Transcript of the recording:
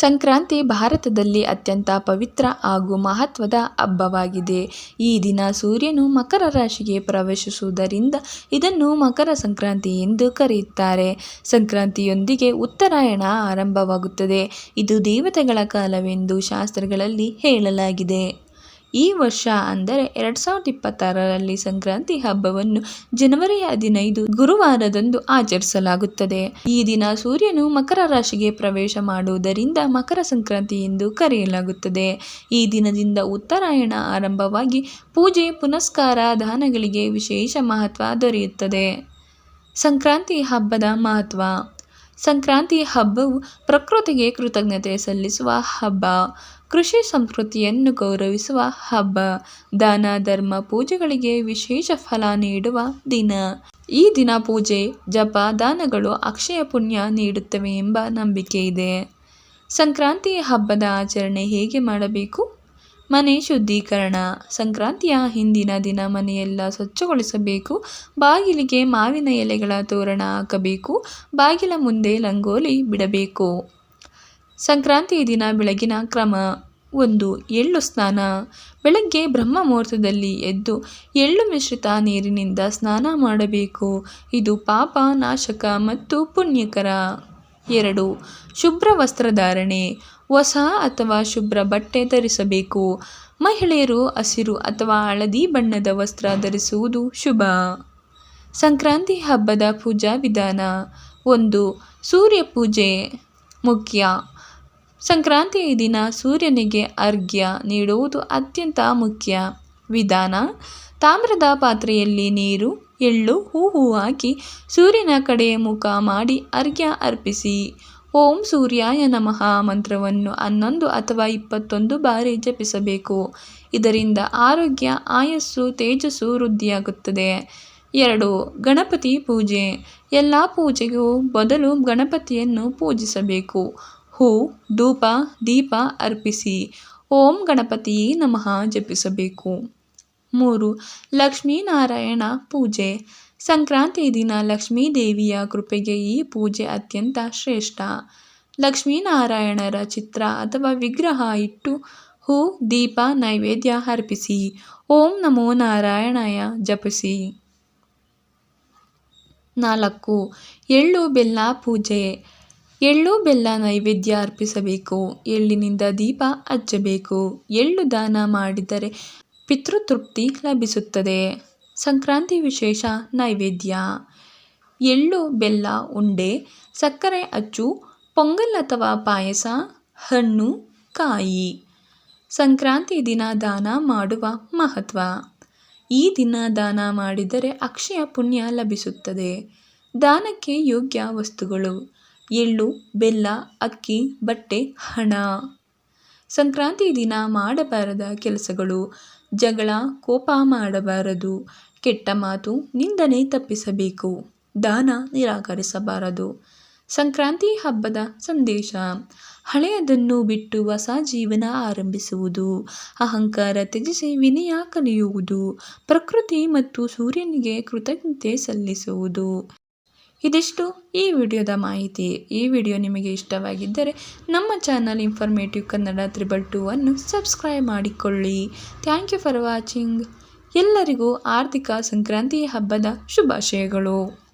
ಸಂಕ್ರಾಂತಿ ಭಾರತದಲ್ಲಿ ಅತ್ಯಂತ ಪವಿತ್ರ ಹಾಗೂ ಮಹತ್ವದ ಹಬ್ಬವಾಗಿದೆ. ಈ ದಿನ ಸೂರ್ಯನು ಮಕರ ರಾಶಿಗೆ ಪ್ರವೇಶಿಸುವುದರಿಂದ ಇದನ್ನು ಮಕರ ಸಂಕ್ರಾಂತಿ ಎಂದು ಕರೆಯುತ್ತಾರೆ. ಸಂಕ್ರಾಂತಿಯೊಂದಿಗೆ ಉತ್ತರಾಯಣ ಆರಂಭವಾಗುತ್ತದೆ. ಇದು ದೇವತೆಗಳ ಕಾಲವೆಂದು ಶಾಸ್ತ್ರಗಳಲ್ಲಿ ಹೇಳಲಾಗಿದೆ. ಈ ವರ್ಷ ಅಂದರೆ ಎರಡು ಸಾವಿರದ ಇಪ್ಪತ್ತಾರರಲ್ಲಿ ಸಂಕ್ರಾಂತಿ ಹಬ್ಬವನ್ನು ಜನವರಿ ಹದಿನೈದು ಗುರುವಾರದಂದು ಆಚರಿಸಲಾಗುತ್ತದೆ. ಈ ದಿನ ಸೂರ್ಯನು ಮಕರ ರಾಶಿಗೆ ಪ್ರವೇಶ ಮಾಡುವುದರಿಂದ ಮಕರ ಸಂಕ್ರಾಂತಿ ಎಂದು ಕರೆಯಲಾಗುತ್ತದೆ. ಈ ದಿನದಿಂದ ಉತ್ತರಾಯಣ ಆರಂಭವಾಗಿ ಪೂಜೆ, ಪುನಸ್ಕಾರ, ದಾನಗಳಿಗೆ ವಿಶೇಷ ಮಹತ್ವ ದೊರೆಯುತ್ತದೆ. ಸಂಕ್ರಾಂತಿ ಹಬ್ಬದ ಮಹತ್ವ. ಸಂಕ್ರಾಂತಿ ಹಬ್ಬವು ಪ್ರಕೃತಿಗೆ ಕೃತಜ್ಞತೆ ಸಲ್ಲಿಸುವ ಹಬ್ಬ. ಕೃಷಿ ಸಂಸ್ಕೃತಿಯನ್ನು ಗೌರವಿಸುವ ಹಬ್ಬ. ದಾನ, ಧರ್ಮ, ಪೂಜೆಗಳಿಗೆ ವಿಶೇಷ ಫಲ ನೀಡುವ ದಿನ. ಈ ದಿನ ಪೂಜೆ, ಜಪ, ದಾನಗಳು ಅಕ್ಷಯ ಪುಣ್ಯ ನೀಡುತ್ತವೆ ಎಂಬ ನಂಬಿಕೆ ಇದೆ. ಸಂಕ್ರಾಂತಿ ಹಬ್ಬದ ಆಚರಣೆ ಹೇಗೆ ಮಾಡಬೇಕು? ಮನೆ ಶುದ್ಧೀಕರಣ. ಸಂಕ್ರಾಂತಿಯ ಹಿಂದಿನ ದಿನ ಮನೆಯೆಲ್ಲ ಸ್ವಚ್ಛಗೊಳಿಸಬೇಕು. ಬಾಗಿಲಿಗೆ ಮಾವಿನ ಎಲೆಗಳ ತೋರಣ ಹಾಕಬೇಕು. ಬಾಗಿಲ ಮುಂದೆ ರಂಗೋಲಿ ಬಿಡಬೇಕು. ಸಂಕ್ರಾಂತಿ ದಿನ ಬೆಳಗಿನ ಕ್ರಮ. ಒಂದು, ಎಳ್ಳು ಸ್ನಾನ. ಬೆಳಗ್ಗೆ ಬ್ರಹ್ಮ ಮುಹೂರ್ತದಲ್ಲಿ ಎದ್ದು ಎಳ್ಳು ಮಿಶ್ರಿತ ನೀರಿನಿಂದ ಸ್ನಾನ ಮಾಡಬೇಕು. ಇದು ಪಾಪ ನಾಶಕ ಮತ್ತು ಪುಣ್ಯಕರ. ಎರಡು. ಶುಭ್ರ ವಸ್ತ್ರಧಾರಣೆ ಹೊಸ ಅಥವಾ ಶುಭ್ರ ಬಟ್ಟೆ ಧರಿಸಬೇಕು. ಮಹಿಳೆಯರು ಹಸಿರು ಅಥವಾ ಹಳದಿ ಬಣ್ಣದ ವಸ್ತ್ರ ಧರಿಸುವುದು ಶುಭ. ಸಂಕ್ರಾಂತಿ ಹಬ್ಬದ ಪೂಜಾ ವಿಧಾನ. ಒಂದು, ಸೂರ್ಯ ಪೂಜೆ. ಮುಖ್ಯ ಸಂಕ್ರಾಂತಿಯ ದಿನ ಸೂರ್ಯನಿಗೆ ಅರ್ಘ್ಯ ನೀಡುವುದು ಅತ್ಯಂತ ಮುಖ್ಯ. ವಿಧಾನ, ತಾಮ್ರದ ಪಾತ್ರೆಯಲ್ಲಿ ನೀರು ಎಳ್ಳು ಹೂವು ಹಾಕಿ ಸೂರ್ಯನ ಕಡೆ ಮುಖ ಮಾಡಿ ಅರ್ಘ್ಯ ಅರ್ಪಿಸಿ. ಓಂ ಸೂರ್ಯಾಯ ನಮಃ. ಮಂತ್ರವನ್ನು ಹನ್ನೊಂದು ಅಥವಾ ಇಪ್ಪತ್ತೊಂದು ಬಾರಿ ಜಪಿಸಬೇಕು. ಇದರಿಂದ ಆರೋಗ್ಯ, ಆಯಸ್ಸು, ತೇಜಸ್ಸು ವೃದ್ಧಿಯಾಗುತ್ತದೆ. ಎರಡು, ಗಣಪತಿ ಪೂಜೆ. ಎಲ್ಲ ಪೂಜೆಗೂ ಬದಲು ಗಣಪತಿಯನ್ನು ಪೂಜಿಸಬೇಕು. ಹೂ, ಧೂಪ, ದೀಪ ಅರ್ಪಿಸಿ. ಓಂ ಗಣಪತಿ ನಮಃ ಜಪಿಸಬೇಕು. ಮೂರು ಲಕ್ಷ್ಮೀನಾರಾಯಣ ಪೂಜೆ. ಸಂಕ್ರಾಂತಿ ದಿನ ಲಕ್ಷ್ಮೀ ದೇವಿಯ ಕೃಪೆಗೆ ಈ ಪೂಜೆ ಅತ್ಯಂತ ಶ್ರೇಷ್ಠ. ಲಕ್ಷ್ಮೀನಾರಾಯಣರ ಚಿತ್ರ ಅಥವಾ ವಿಗ್ರಹ ಇಟ್ಟು ಹೂ, ದೀಪ, ನೈವೇದ್ಯ ಅರ್ಪಿಸಿ. ಓಂ ನಮೋ ನಾರಾಯಣಾಯ ಜಪಿಸಿ. ನಾಲ್ಕು, ಎಳ್ಳು ಬೆಲ್ಲ ಪೂಜೆ. ಎಳ್ಳು ಬೆಲ್ಲ ನೈವೇದ್ಯ ಅರ್ಪಿಸಬೇಕು. ಎಳ್ಳಿನಿಂದ ದೀಪ ಹಚ್ಚಬೇಕು. ಎಳ್ಳು ದಾನ ಮಾಡಿದರೆ ಪಿತೃತೃಪ್ತಿ ಲಭಿಸುತ್ತದೆ. ಸಂಕ್ರಾಂತಿ ವಿಶೇಷ ನೈವೇದ್ಯ. ಎಳ್ಳು, ಬೆಲ್ಲ, ಉಂಡೆ, ಸಕ್ಕರೆ, ಅಚ್ಚು, ಪೊಂಗಲ್ ಅಥವಾ ಪಾಯಸ, ಹಣ್ಣು, ಕಾಯಿ. ಸಂಕ್ರಾಂತಿ ದಿನ ದಾನ ಮಾಡುವ ಮಹತ್ವ. ಈ ದಿನ ದಾನ ಮಾಡಿದರೆ ಅಕ್ಷಯ ಪುಣ್ಯ ಲಭಿಸುತ್ತದೆ. ದಾನಕ್ಕೆ ಯೋಗ್ಯ ವಸ್ತುಗಳು. ಎಳ್ಳು, ಬೆಲ್ಲ, ಅಕ್ಕಿ, ಬಟ್ಟೆ, ಹಣ. ಸಂಕ್ರಾಂತಿ ದಿನ ಮಾಡಬಾರದ ಕೆಲಸಗಳು, ಜಗಳ, ಕೋಪ ಮಾಡಬಾರದು, ಕೆಟ್ಟ ಮಾತು ನಿಂದನೆ ತಪ್ಪಿಸಬೇಕು, ದಾನ ನಿರಾಕರಿಸಬಾರದು. ಸಂಕ್ರಾಂತಿ ಹಬ್ಬದ ಸಂದೇಶ, ಹಳೆಯದನ್ನು ಬಿಟ್ಟು ಹೊಸ ಜೀವನ ಆರಂಭಿಸುವುದು, ಅಹಂಕಾರ ತ್ಯಜಿಸಿ ವಿನಯ ಕಲಿಯುವುದು, ಪ್ರಕೃತಿ ಮತ್ತು ಸೂರ್ಯನಿಗೆ ಕೃತಜ್ಞತೆ ಸಲ್ಲಿಸುವುದು. ಇದಿಷ್ಟು ಈ ವಿಡಿಯೋದ ಮಾಹಿತಿ. ಈ ವಿಡಿಯೋ ನಿಮಗೆ ಇಷ್ಟವಾಗಿದ್ದರೆ ನಮ್ಮ channel informative Kannada triple two ಅನ್ನು ಸಬ್ಸ್ಕ್ರೈಬ್ ಮಾಡಿಕೊಳ್ಳಿ. ಥ್ಯಾಂಕ್ ಯು ಫಾರ್ ವಾಚಿಂಗ್ ಎಲ್ಲರಿಗೂ ಆರ್ಥಿಕ ಸಂಕ್ರಾಂತಿ ಹಬ್ಬದ ಶುಭಾಶಯಗಳು.